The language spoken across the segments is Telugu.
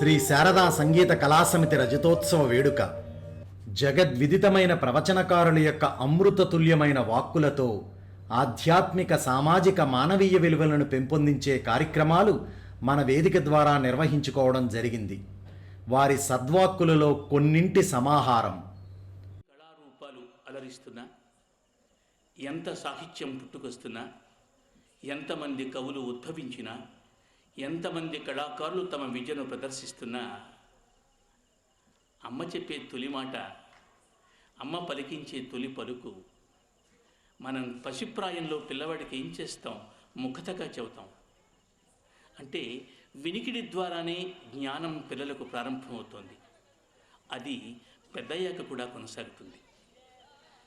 శ్రీ శారదా సంగీత కళాసమితి రజతోత్సవ వేడుక. జగద్విదితమైన ప్రవచనకారుల యొక్క అమృతతుల్యమైన వాక్కులతో ఆధ్యాత్మిక సామాజిక మానవీయ విలువలను పెంపొందించే కార్యక్రమాలు మన వేదిక ద్వారా నిర్వహించుకోవడం జరిగింది. వారి సద్వాక్కులలో కొన్నింటి సమాహారం. కళారూపాలు అలరిస్తున్నా ఎంత సాహిత్యం పుట్టుకొస్తున్నా ఎంతమంది కవులు ఉద్భవించినా ఎంతమంది కళాకారులు తమ విద్యను ప్రదర్శిస్తున్నా అమ్మ చెప్పే తొలి మాట అమ్మ పలికించే తొలి పలుకు. మనం పసిప్రాయంలో పిల్లవాడికి ఏం చేస్తాం? ముఖతగా చెబుతాం. అంటే వినికిడి ద్వారానే జ్ఞానం పిల్లలకు ప్రారంభమవుతోంది. అది పెద్దయ్యాక కూడా కొనసాగుతుంది.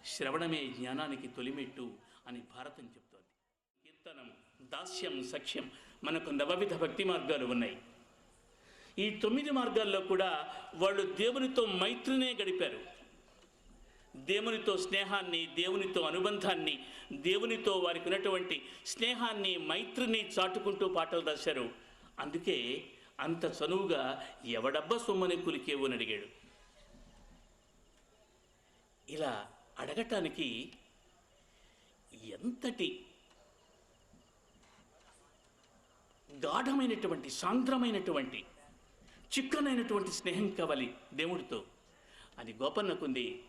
శ్రవణమే జ్ఞానానికి తొలిమెట్టు అని భారతం చెప్తోంది. కీర్తనం దాస్యం సఖ్యం మనకు నవవిధ భక్తి మార్గాలు ఉన్నాయి. ఈ తొమ్మిది మార్గాల్లో కూడా వాళ్ళు దేవునితో మైత్రినే గడిపారు. దేవునితో స్నేహాన్ని దేవునితో అనుబంధాన్ని దేవునితో వారికి ఉన్నటువంటి స్నేహాన్ని మైత్రిని చాటుకుంటూ పాటలు రాశారు. అందుకే అంత చనువుగా ఎవడబ్బ సొమ్మని కులికేవు అని అడిగాడు. ఇలా అడగటానికి ఎంతటి గాఢమైనటువంటి సాంద్రమైనటువంటి చిక్కనైనటువంటి స్నేహం కావాలి దేవుడితో. అది గోపన్నకుంది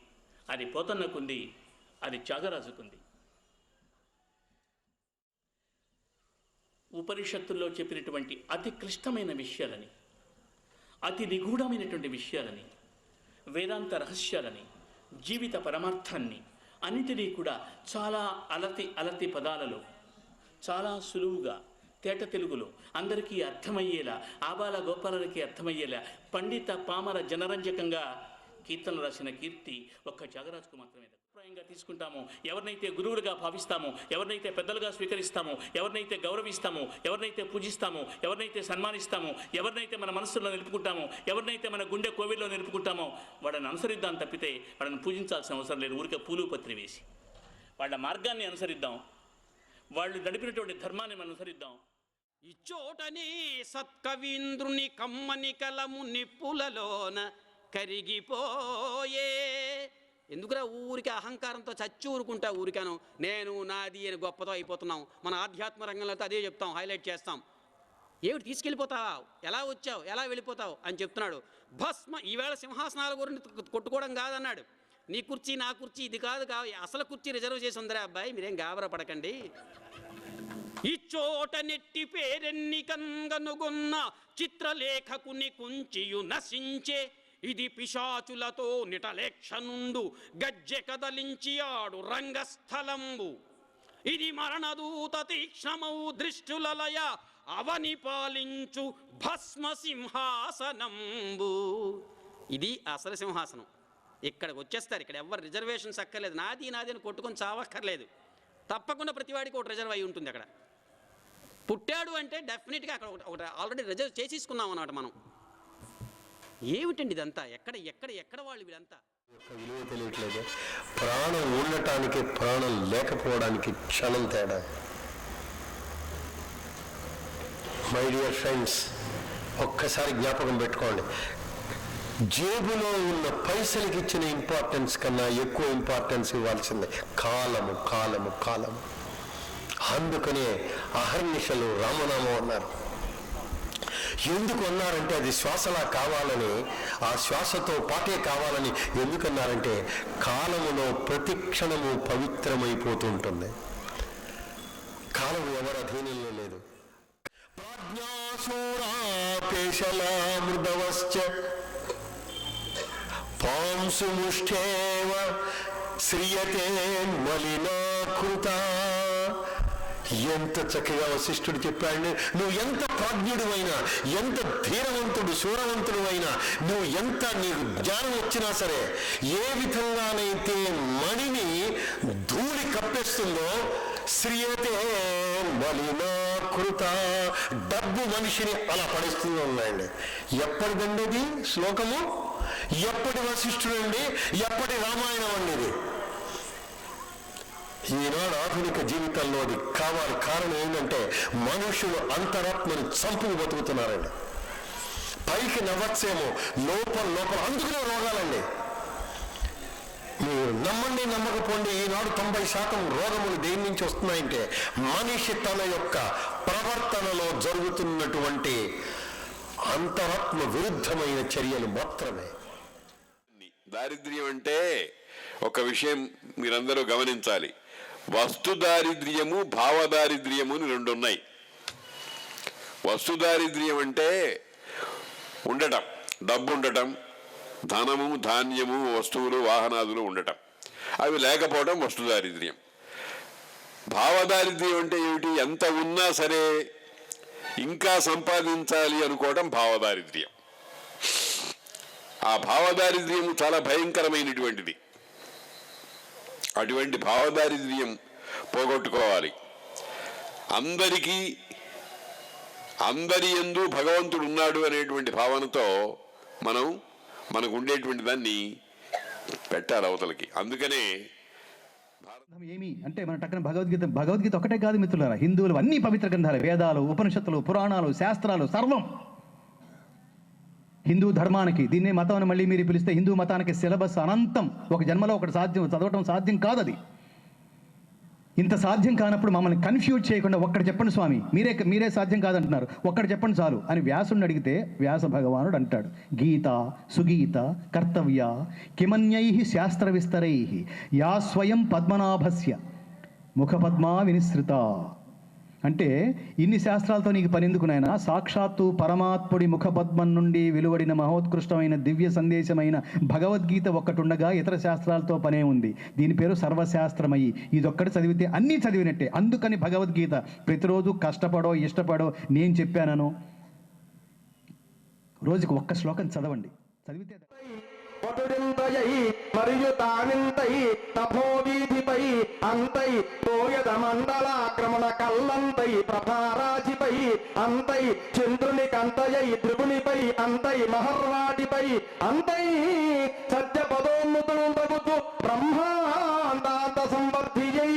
అది పోతన్నకుంది అది త్యాగరాజుకుంది. ఉపనిషత్తుల్లో చెప్పినటువంటి అతి క్లిష్టమైన విషయాలని అతి నిగూఢమైనటువంటి విషయాలని వేదాంత రహస్యాలని జీవిత పరమార్థాన్ని అన్నిటినీ కూడా చాలా అలతి అలతి పదాలలో చాలా సులువుగా తేట తెలుగులో అందరికీ అర్థమయ్యేలా ఆబాల గోపాలకి అర్థమయ్యేలా పండిత పామర జనరంజకంగా కీర్తనలు రాసిన కీర్తి ఒక్క త్యాగరాజుకు మాత్రమే. అభిప్రాయంగా తీసుకుంటాము. ఎవరినైతే గురువులుగా భావిస్తామో ఎవరినైతే పెద్దలుగా స్వీకరిస్తామో ఎవరినైతే గౌరవిస్తామో ఎవరినైతే పూజిస్తామో ఎవరినైతే సన్మానిస్తామో ఎవరినైతే మన మనస్సులో నిలుపుకుంటామో ఎవరినైతే మన గుండె కోవిల్లో నిలుపుకుంటామో వాళ్ళని అనుసరిద్దాం తప్పితే వాళ్ళని పూజించాల్సిన అవసరం లేదు. ఊరికే పూలు పత్రి వేసి. వాళ్ళ మార్గాన్ని అనుసరిద్దాం. వాళ్ళు నడిపినటువంటి ధర్మాన్ని మనం అనుసరిద్దాం. ఇచ్చోటనే సత్కవీంద్రుని కమ్మని కలము నిప్పులలోన కరిగిపోయే. ఎందుకురా ఊరికి అహంకారంతో చచ్చి ఊరుకుంటా ఊరికాను? నేను నాది అని గొప్పతో అయిపోతున్నాం. మన ఆధ్యాత్మ రంగంలో అదే చెప్తాం హైలైట్ చేస్తాం. ఏమిటి తీసుకెళ్ళిపోతావు? ఎలా వచ్చావు? ఎలా వెళ్ళిపోతావు? అని చెప్తున్నాడు. భస్మ ఈవేళ సింహాసనాల గురించి కొట్టుకోవడం కాదన్నాడు. నీ కుర్చీ నా కుర్చీ ఇది కాదు కావు. అసలు కుర్చీ రిజర్వ్ చేసి ఉందిరా అబ్బాయి మీరేం గాబరా పడకండి. ఇచ్చోట నెట్టి పేరెన్ని కంగనుగున్న చిత్రలేఖకుని కుంచియు నశించే. ఇది పిశాచులతో నిటలేక్షనుండు గజ్జె కదలించియాడు రంగస్థలంబు. ఇది మరణదూత తీక్ష్ణమౌ దృష్టులలయ అవని పాలించు భస్మ సింహాసనంబు ఇది అసలు సింహాసనం. ఇక్కడికి వచ్చేస్తారు ఇక్కడ ఎవరు రిజర్వేషన్స్ అక్కర్లేదు. నాది నాది అని కొట్టుకొని చావక్కర్లేదు. తప్పకుండా ప్రతివాడికి ఒకటి రిజర్వ్ అయి ఉంటుంది అక్కడ. పుట్టాడు అంటే డెఫినెట్గా అక్కడ ఒకటి- ఆల్రెడీ రిజర్వ్ చేసేసుకున్నాం అన్నమాట మనం. ఏమిటండి ఇదంతా? ఎక్కడ ఎక్కడ ఎక్కడ వాళ్ళు వీళ్ళంతా? విలువ తెలియట్లేదు. ప్రాణం ఉండటానికి ప్రాణం లేకపోవడానికి క్షణం తేడా. మై డియర్ ఫ్రెండ్స్ ఒక్కసారి జ్ఞాపకం పెట్టుకోండి. జేబులో ఉన్న పైసలకి ఇచ్చిన ఇంపార్టెన్స్ కన్నా ఎక్కువ ఇంపార్టెన్స్ ఇవ్వాల్సిందే. కాలము కాలము కాలము. అందుకనే అహర్నిశలు రామనామం అన్నారు. ఎందుకు అన్నారంటే అది శ్వాసలా కావాలని ఆ శ్వాసతో పాటే కావాలని ఎందుకన్నారంటే కాలములో ప్రతి క్షణము పవిత్రమైపోతూ ఉంటుంది కాలం ఎవరు అధీనంలో లేదు. ప్రాజ్ఞాసూరాపేశలామృదవశ్చ పాంసు ముష్ఠేవ శ్రియతే మలినాకృత ఎంత చక్కగా వశిష్ఠుడు చెప్పాడు నువ్వు ఎంత ప్రాజ్ఞుడు అయినా ఎంత ధీరవంతుడు శూరవంతుడు అయినా నువ్వు ఎంత నీకు జ్ఞానం వచ్చినా సరే ఏ విధంగానైతే మణిని ధూళి కప్పేస్తుందో శ్రీయతే మలినాకృత డబ్బు మనిషిని అలా పడేస్తూ ఉన్నాయండి. ఎప్పటిదండి ఇది శ్లోకము? ఎప్పటి వశిష్ఠుడండి ఎప్పటి రామాయణం అండి ఈనాడు ఆధునిక జీవితంలో అది కావాలి కారణం ఏంటంటే మనుషులు అంతరాత్మని చంపుకు బతుకుతున్నారండి. పైకి నవ్వచ్చేమో లోపల లోపల అందుకునే రోగాలండి. మీరు నమ్మండి నమ్మకపోండి ఈనాడు తొంభై శాతం రోగములు దేని నుంచి వస్తున్నాయంటే మనిషి తన యొక్క ప్రవర్తనలో జరుగుతున్నటువంటి అంతరాత్మ విరుద్ధమైన చర్యలు మాత్రమే. దారిద్ర్యం అంటే ఒక విషయం మీరందరూ గమనించాలి. వస్తు దారిద్ర్యము భావదారిద్ర్యము అని రెండు ఉన్నాయి వస్తు దారిద్ర్యం అంటే ఉండటం డబ్బు ఉండటం ధనము ధాన్యము వస్తువులు వాహనాదులు ఉండటం. అవి లేకపోవడం వస్తు దారిద్ర్యం భావదారిద్ర్యం అంటే ఏమిటి? ఎంత ఉన్నా సరే ఇంకా సంపాదించాలి అనుకోవడం భావదారిద్ర్యం. ఆ భావదారిద్ర్యం చాలా భయంకరమైనటువంటిది. అటువంటి భావదారిద్ర్యం పోగొట్టుకోవాలి. అందరికీ అందరి ఎందు భగవంతుడు ఉన్నాడు అనేటువంటి భావనతో మనం మనకు ఉండేటువంటి దాన్ని పెట్టాలి అవతలకి. అందుకనే ఏమి? అంటే మన టక్కన భగవద్గీత భగవద్గీత ఒకటే కాదు మిత్రులారా. హిందువులు అన్ని పవిత్ర గ్రంథాలు వేదాలు ఉపనిషత్తులు పురాణాలు శాస్త్రాలు సర్వం. హిందూ ధర్మానికి దీన్నే మతం అని మళ్ళీ మీరు పిలిస్తే హిందూ మతానికి సిలబస్ అనంతం. ఒక జన్మలో ఒకటి సాధ్యం చదవటం సాధ్యం కాదు అది ఇంత సాధ్యం కానప్పుడు మమ్మల్ని కన్ఫ్యూజ్ చేయకుండా ఒక్కడు చెప్పండి స్వామి మీరే మీరే సాధ్యం కాదంటున్నారు. ఒక్కడు చెప్పండి చాలు అని వ్యాసుడిని అడిగితే వ్యాస భగవానుడు అంటాడు. గీత సుగీత కర్తవ్య కిమన్యై శాస్త్ర విస్తరై యా స్వయం పద్మనాభస్య ముఖపద్మా వినిశ్రిత అంటే ఇన్ని శాస్త్రాలతో నీకు పనెందుకు నాయనా? సాక్షాత్తు పరమాత్ముడి ముఖపద్మం నుండి వెలువడిన మహోత్కృష్టమైన దివ్య సందేశమైన భగవద్గీత ఒక్కటుండగా ఇతర శాస్త్రాలతో పనే ఉంది. దీని పేరు సర్వశాస్త్రమయ్యి ఇదొక్కటి చదివితే అన్నీ చదివినట్టే. అందుకని భగవద్గీత ప్రతిరోజు కష్టపడో ఇష్టపడో నేను చెప్పానను. రోజుకు ఒక్క శ్లోకం చదవండి. చదివితే మరియు తానింతై తపోవీధిపై అంతై తోయద మండలాక్రమణ కల్లంతై ప్రభారాజిపై అంతై చంద్రుని కంతయై త్రిపునిపై అంతై మహర్వాటిపై అంతై సత్య పదోన్నతులు తగుతూ బ్రహ్మాండాంత సంవర్ధియై.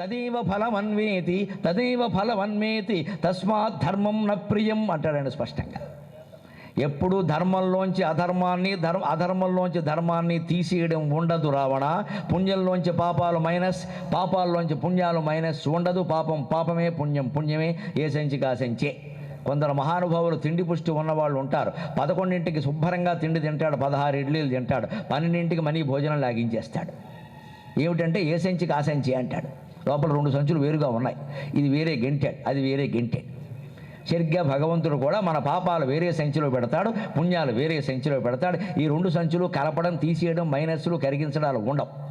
తదేవ ఫలమన్వేతి తదేవ ఫలమన్వేతి తస్మాత్ ధర్మం న ప్రియం అంటాడు స్పష్టంగా. ఎప్పుడు ధర్మంలోంచి అధర్మాన్ని ధర్మ అధర్మంలోంచి ధర్మాన్ని తీసేయడం ఉండదు రావణ. పుణ్యంలోంచి పాపాలు మైనస్ పాపాల్లోంచి పుణ్యాలు మైనస్ ఉండదు. పాపం పాపమే పుణ్యం పుణ్యమే ఏ సంచి కాసంచే కొందరు మహానుభావులు తిండి పుష్టి ఉన్నవాళ్ళు ఉంటారు. పదకొండింటికి శుభ్రంగా తిండి తింటాడు పదహారు ఇడ్లీలు తింటాడు పన్నెండింటికి మనీ భోజనం లాగించేస్తాడు. ఏమిటంటే ఏ సంచి కాసంచి అంటాడు. లోపల రెండు సంచులు వేరుగా ఉన్నాయి. ఇది వేరే గెంటాడు అది వేరే గెంటాడు. సరిగ్గా భగవంతుడు కూడా మన పాపాలు వేరే సంచిలో పెడతాడు పుణ్యాలు వేరే సంచిలో పెడతాడు. ఈ రెండు సంచులు కలపడం తీసేయడం మైనస్లు కరిగించడాలు ఉండవు.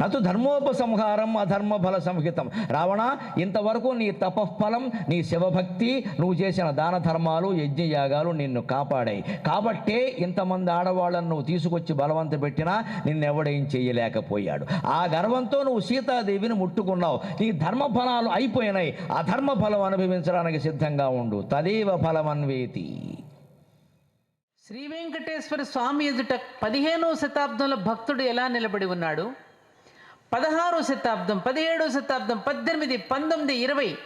నతు ధర్మోపసంహారం అధర్మ ఫల సంహితం రావణ ఇంతవరకు నీ తపఫలం నీ శివభక్తి నువ్వు చేసిన దాన ధర్మాలు యజ్ఞయాగాలు నిన్ను కాపాడాయి. కాబట్టే ఇంతమంది ఆడవాళ్ళను నువ్వు తీసుకొచ్చి బలవంత పెట్టినా నిన్నెవడేం చేయలేకపోయాడు ఆ గర్వంతో నువ్వు సీతాదేవిని ముట్టుకున్నావు. నీ ధర్మ ఫలాలు అయిపోయినాయి. అధర్మ ఫలం అనుభవించడానికి సిద్ధంగా ఉండు. తదేవ ఫలమన్వేతి. శ్రీ వెంకటేశ్వర స్వామి ఎదుట పదిహేనవ శతాబ్దంలో భక్తుడు ఎలా నిలబడి ఉన్నాడు? పదహారో శతాబ్దం పదిహేడో శతాబ్దం పద్దెనిమిది పంతొమ్మిది ఇరవై.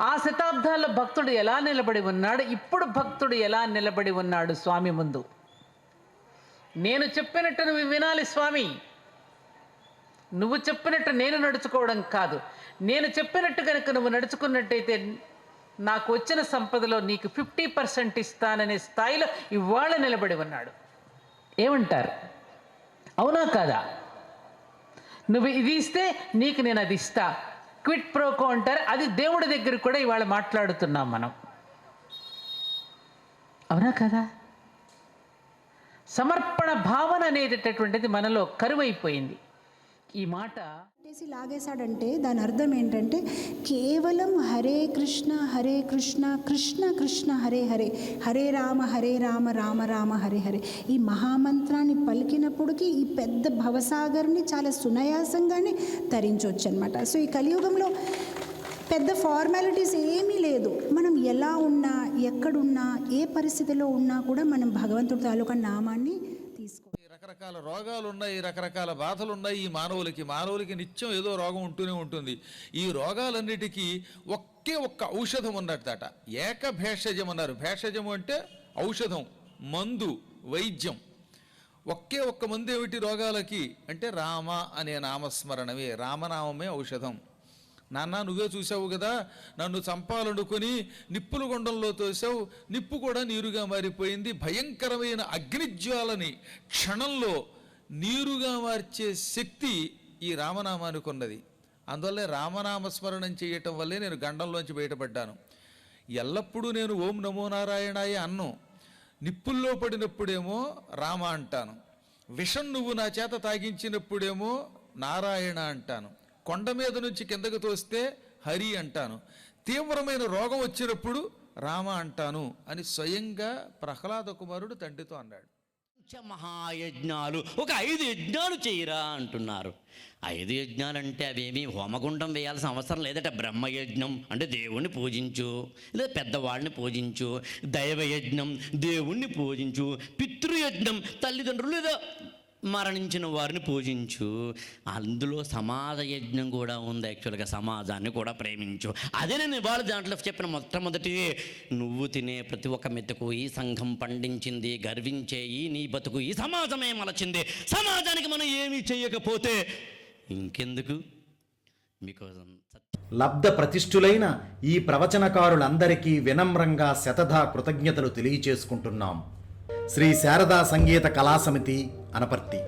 ఆ శతాబ్దాల్లో భక్తుడు ఎలా నిలబడి ఉన్నాడు? ఇప్పుడు భక్తుడు ఎలా నిలబడి ఉన్నాడు స్వామి ముందు? నేను చెప్పినట్టు నువ్వు వినాలి స్వామి. నువ్వు చెప్పినట్టు నేను నడుచుకోవడం కాదు. నేను చెప్పినట్టు కనుక నువ్వు నడుచుకున్నట్టయితే నాకు వచ్చిన సంపదలో నీకు ఫిఫ్టీ పర్సెంట్ ఇస్తాననే స్థాయిలో ఇవాళ నిలబడి ఉన్నాడు. ఏమంటారు? అవునా కాదా? నువ్వు ఇది ఇస్తే నీకు నేను అది ఇస్తా. క్విట్ ప్రోకో అంటారు. అది దేవుడి దగ్గర కూడా ఇవాళ మాట్లాడుతున్నాం మనం. అవునా కదా? సమర్పణ భావన అనేటటువంటిది మనలో కరువైపోయింది. ఈ మాట చేసి లాగేశాడంటే దాని అర్థం ఏంటంటే కేవలం హరే కృష్ణ హరే కృష్ణ కృష్ణ కృష్ణ హరే హరే హరే రామ హరే రామ రామ రామ హరే హరే. ఈ మహామంత్రాన్ని పలికినప్పటికీ ఈ పెద్ద భవసాగర్ని చాలా సునాయాసంగానే తరించవచ్చు అనమాట సో ఈ కలియుగంలో పెద్ద ఫార్మాలిటీస్ ఏమీ లేదు. మనం ఎలా ఉన్నా ఎక్కడున్నా ఏ పరిస్థితిలో ఉన్నా కూడా మనం భగవంతుడి తాలూకా నామాన్ని తీసుకో రకరకాల రోగాలు ఉన్నాయి రకరకాల బాధలు ఉన్నాయి ఈ మానవులకి మానవులకి నిత్యం ఏదో రోగం ఉంటూనే ఉంటుంది. ఈ రోగాలన్నిటికీ ఒకే ఒక్క ఔషధం ఉన్నట్టట ఏక భేషజం అన్నారు భేషజం అంటే ఔషధం మందు వైద్యం. ఒకే ఒక్క మందు ఏమిటి రోగాలకి? అంటే రామ అనే నామస్మరణమే రామనామమే ఔషధం. నాన్న నువ్వే చూసావు కదా నన్ను చంపాలనుకొని నిప్పుల గుండంలో తోసావు నిప్పు కూడా నీరుగా మారిపోయింది. భయంకరమైన అగ్నిజ్వాలని క్షణంలో నీరుగా మార్చే శక్తి ఈ రామనామానికి ఉన్నది. అందువల్లే రామనామస్మరణం చేయటం వల్లే నేను గండంలోంచి బయటపడ్డాను. ఎల్లప్పుడూ నేను ఓం నమో నారాయణాయ అన్ను. నిప్పుల్లో పడినప్పుడేమో రామ అంటాను. విషం నువ్వు నా చేత తాగించినప్పుడేమో నారాయణ అంటాను. కొండ మీద నుంచి కిందకు తోస్తే హరి అంటాను. తీవ్రమైన రోగం వచ్చినప్పుడు రామ అంటాను అని స్వయంగా ప్రహ్లాద కుమారుడు తండ్రితో అన్నాడు. మహాయజ్ఞాలు ఒక ఐదు యజ్ఞాలు చేయరా అంటున్నారు. ఐదు యజ్ఞాలు అంటే అవేమి హోమగుండం వేయాల్సిన అవసరం లేదట. బ్రహ్మయజ్ఞం అంటే దేవుణ్ణి పూజించు లేదా పెద్దవాళ్ళని పూజించు దైవయజ్ఞం దేవుణ్ణి పూజించు పితృయజ్ఞం తల్లిదండ్రులు లేదా మరణించిన వారిని పూజించు. అందులో సమాజ యజ్ఞం కూడా ఉంది యాక్చువల్గా సమాజాన్ని కూడా ప్రేమించు. అదే నేను ఇవాళ దాంట్లో చెప్పిన మొట్టమొదటి నువ్వు తినే ప్రతి ఒక్క మెతుకు ఈ సంఘం పండించింది గర్వించే ఈ నీ బతుకు ఈ సమాజమే మలచింది. సమాజానికి మనం ఏమీ చేయకపోతే ఇంకెందుకు? మీకోసం లబ్ధ ప్రతిష్ఠులైన ఈ ప్రవచనకారులందరికీ వినమ్రంగా శతధా కృతజ్ఞతలు తెలియచేసుకుంటున్నాం. శ్రీ శారదా సంగీత కళాసమితి అనపర్తి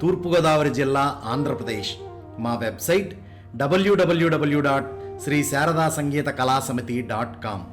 తూర్పుగోదావరి జిల్లా ఆంధ్రప్రదేశ్. మా website W W W dot Shri Sharada Sangeeta Kala Samiti dot com.